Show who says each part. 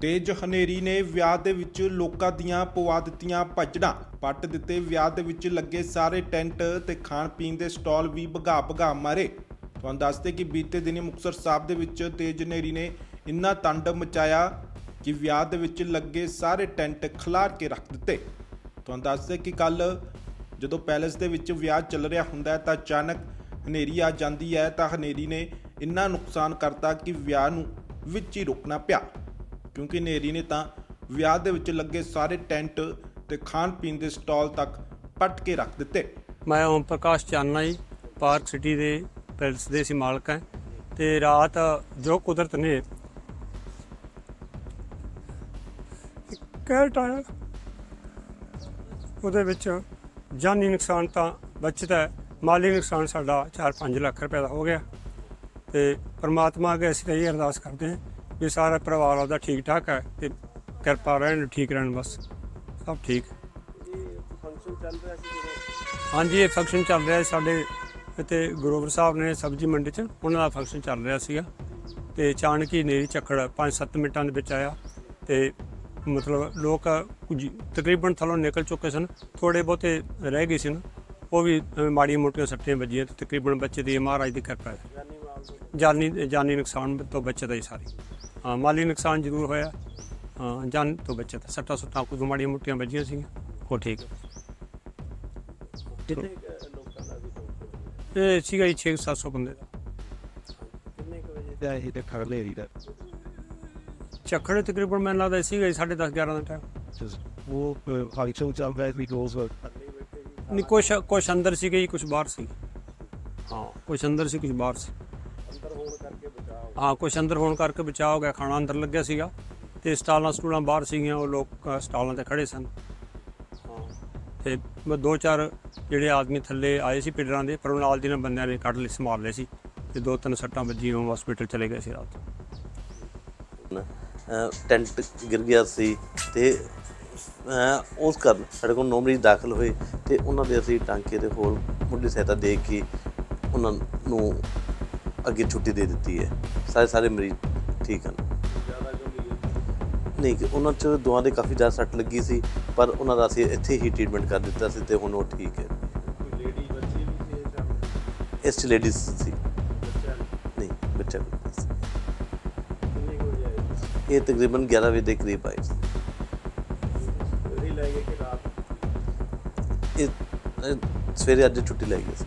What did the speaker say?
Speaker 1: ਤੇਜ ਹਨੇਰੀ ਨੇ ਵਿਆਹ ਦੇ ਵਿੱਚ ਲੋਕਾਂ ਦੀਆਂ ਪਵਾ ਦਿੱਤੀਆਂ ਭੱਜੜਾਂ। ਪੱਟ ਦਿੱਤੇ ਵਿਆਹ ਦੇ ਵਿੱਚ ਲੱਗੇ ਸਾਰੇ ਟੈਂਟ ਤੇ ਖਾਣ ਪੀਣ ਦੇ ਸਟਾਲ ਵੀ ਭਗਾ ਭਗਾ ਮਾਰੇ। ਤੁਹਾਨੂੰ ਦੱਸਦੇ ਕਿ ਬੀਤੇ ਦਿਨੀ ਮੁਕਤਸਰ ਸਾਹਿਬ ਦੇ ਵਿੱਚ ਤੇਜ ਹਨੇਰੀ ਨੇ ਇੰਨਾ ਤਾਂਡਵ ਮਚਾਇਆ ਕਿ ਵਿਆਹ ਦੇ ਵਿੱਚ ਲੱਗੇ ਸਾਰੇ ਟੈਂਟ ਖਿਲਾਰ ਕੇ ਰੱਖ ਦਿੱਤੇ। ਤੁਹਾਨੂੰ ਦੱਸਦੇ ਕਿ ਕੱਲ ਜਦੋਂ ਪੈਲੇਸ ਦੇ ਵਿੱਚ ਵਿਆਹ ਚੱਲ ਰਿਹਾ ਹੁੰਦਾ ਹੈ ਤਾਂ ਅਚਾਨਕ ਹਨੇਰੀ ਆ ਜਾਂਦੀ ਹੈ ਤਾਂ ਹਨੇਰੀ ਨੇ ਇੰਨਾ ਨੁਕਸਾਨ ਕਰਤਾ ਕਿ ਵਿਆਹ ਨੂੰ ਵਿੱਚ ਹੀ ਰੁਕਣਾ ਪਿਆ। ਕਿਉਂਕਿ ਹਨੇਰੀ ਨੇ ਤਾਂ ਵਿਆਹ ਦੇ ਵਿੱਚ ਲੱਗੇ ਸਾਰੇ ਟੈਂਟ ਤੇ ਖਾਣ ਪੀਣ ਦੇ ਸਟਾਲ ਤੱਕ ਪੱਟ ਕੇ ਰੱਖ ਦਿੱਤੇ।
Speaker 2: ਮੈਂ ਓਮ ਪ੍ਰਕਾਸ਼ ਚਾਨਣਾ ਜੀ, ਪਾਰਕ ਸਿਟੀ ਦੇ ਪੈਲਸ ਦੇ ਸੀ ਮਾਲਕ ਹਾਂ ਤੇ ਰਾਤ ਜੋ ਕੁਦਰਤ ਨੇ ਕਹਿ ਟਾਇਆ ਉਹਦੇ ਵਿੱਚ ਜਾਨੀ ਨੁਕਸਾਨ ਤਾਂ ਬਚਦਾ ਹੈ, ਮਾਲੀ ਨੁਕਸਾਨ ਸਾਡਾ 4-5 ਲੱਖ ਰੁਪਏ ਦਾ ਹੋ ਗਿਆ ਤੇ ਪਰਮਾਤਮਾ ਅੱਗੇ ਅਸੀਂ ਤਾਂ ਇਹ ਅਰਦਾਸ ਕਰਦੇ ਹਾਂ ਵੀ ਸਾਰਾ ਪਰਿਵਾਰ ਉਹਦਾ ਠੀਕ ਠਾਕ ਹੈ ਤੇ ਕਿਰਪਾ ਰਹਿਣ ਠੀਕ ਰਹਿਣ ਬਸ। ਸਭ ਠੀਕ। ਹਾਂਜੀ ਇਹ ਫੰਕਸ਼ਨ ਚੱਲ ਰਿਹਾ ਸਾਡੇ ਇੱਥੇ ਗੁਰੂਵਰ ਸਾਹਿਬ ਨੇ ਸਬਜ਼ੀ ਮੰਡੀ 'ਚ ਉਹਨਾਂ ਦਾ ਫੰਕਸ਼ਨ ਚੱਲ ਰਿਹਾ ਸੀਗਾ। ਤੇ ਅਚਾਨਕ ਹੀ ਨੇਰੀ ਝੱਖੜ 5-7 ਮਿੰਟਾਂ ਦੇ ਵਿੱਚ ਆਇਆ ਤੇ ਮਤਲਬ ਲੋਕ ਕੁਝ ਤਕਰੀਬਨ ਥਲੋਂ ਨਿਕਲ ਚੁੱਕੇ ਸਨ ਥੋੜੇ ਬਹੁਤੇ ਰਹਿ ਗਏ ਸਨ ਉਹ ਵੀ ਅ, ਮਾੜੀਆਂ ਮੋਟੀਆਂ ਸੱਟੀਆਂ ਵੱਜੀਆਂ ਤੇ ਤਕਰੀਬਨ ਬੱਚੇ ਦੀ ਮਹਾਰਾਜ ਦੀ ਕਿਰਪਾ ਹੈ। ਜਾਨੀ ਜਾਨੀ ਨੁਕਸਾਨ ਤੋਂ ਬਚਦਾ ਹੀ ਸਾਰੀ। ਹਾਂ ਮਾਲੀ ਨੁਕਸਾਨ ਜ਼ਰੂਰ ਹੋਇਆ। ਹਾਂ ਜਾਨ ਤੋਂ ਬਚਦਾ ਸੱਟਾਂ ਸੁੱਟਾਂ ਕੁਝ ਮਾੜੀਆਂ ਮੋਟੀਆਂ ਵੱਜੀਆਂ ਸੀਗੀਆਂ। ਉਹ ਠੀਕ।
Speaker 3: ਕਿੰਨੇ ਲੋਕਾਂ ਦਾ ਵੀ?
Speaker 2: ਇਹ ਸੀਗਾ ਜੀ 6-700 ਬੰਦੇ ਦਾ।
Speaker 3: ਕਿੰਨੇ ਕੁ ਵਜੇ ਦਾ ਇਹ ਤੇ ਖੜ ਲੇਰੀ ਦਾ
Speaker 2: ਝੱਖੜ ਤਕਰੀਬਨ ਮੈਨੂੰ ਲੱਗਦਾ ਸੀਗਾ ਜੀ 10:30 11 ਦਾ ਟਾਈਮ
Speaker 3: ਉਹ ਚੋਂ ਚੱਲ ਰਿਹਾ ਵੀ ਗੋਸ
Speaker 2: ਨਹੀਂ ਕੁਛ ਕੁਛ ਅੰਦਰ ਸੀਗੇ ਜੀ ਕੁਛ ਬਾਹਰ ਸੀ। ਹਾਂ ਕੁਛ ਅੰਦਰ ਸੀ ਕੁਛ ਬਾਹਰ ਸੀ। ਹਾਂ ਕੁਛ ਅੰਦਰ ਹੋਣ ਕਰਕੇ ਬਚਾਅ ਹੋ ਗਿਆ ਖਾਣਾ ਅੰਦਰ ਲੱਗਿਆ ਸੀਗਾ ਤੇ ਸਟਾਲਾਂ ਸਟੂਲਾਂ ਬਾਹਰ ਸੀਗੀਆਂ ਉਹ ਲੋਕ ਸਟਾਲਾਂ ਤੇ ਖੜੇ ਸਨ। ਹਾਂ ਤੇ ਮੈਂ ਦੋ ਚਾਰ ਜਿਹੜੇ ਆਦਮੀ ਥੱਲੇ ਆਏ ਸੀ ਪਿੱਡਰਾਂ ਦੇ ਪਰ ਉਹ ਨਾਲ ਦੀ ਨਾਲ ਬੰਦਿਆਂ ਨੇ ਕੱਢ ਲਏ ਸੰਭਾਲ ਲਏ ਸੀ ਤੇ ਦੋ ਤਿੰਨ ਸੱਟਾਂ ਵੱਜੀਆਂ ਉਹ ਹਸਪੀਟਲ ਚਲੇ ਗਏ ਸੀ ਰਾਤ
Speaker 4: ਟੈਂਟ ਗਿਰ ਗਿਆ ਸੀ ਤੇ ਉਸ ਕਾਰਨ ਸਾਡੇ ਕੋਲ ਨੌ ਮਰੀਜ਼ ਦਾਖਲ ਹੋਏ ਤੇ ਉਹਨਾਂ ਦੇ ਅਸੀਂ ਟਾਂਕੇ ਦੇ ਹੋਰ ਮੁੱਢਲੀ ਸਹਾਇਤਾ ਦੇ ਕੇ ਉਹਨਾਂ ਨੂੰ ਅੱਗੇ ਛੁੱਟੀ ਦੇ ਦਿੱਤੀ ਹੈ। ਸਾਰੇ ਸਾਰੇ ਮਰੀਜ਼ ਠੀਕ ਹਨ। ਨਹੀਂ ਕਿ ਉਹਨਾਂ ਚ ਦੋਵਾਂ ਦੇ ਕਾਫੀ ਜ਼ਿਆਦਾ ਸੱਟ ਲੱਗੀ ਸੀ ਪਰ ਉਹਨਾਂ ਦਾ ਅਸੀਂ ਇੱਥੇ ਹੀ ਟ੍ਰੀਟਮੈਂਟ ਕਰ ਦਿੱਤਾ ਸੀ ਤੇ ਹੁਣ ਉਹ ਠੀਕ ਹੈ। ਇਸ ਚ ਲੇਡੀਜ਼ ਸੀ। ਨਹੀਂ ਬੱਚਾ ਕੋਈ ਇਹ ਤਕਰੀਬਨ 11 ਵਜੇ ਦੇ ਕਰੀਬ ਆਏ ਸੀ। ਇਹ ਸਵੇਰੇ ਅੱਜ ਛੁੱਟੀ ਲੈ ਗਏ ਸੀ।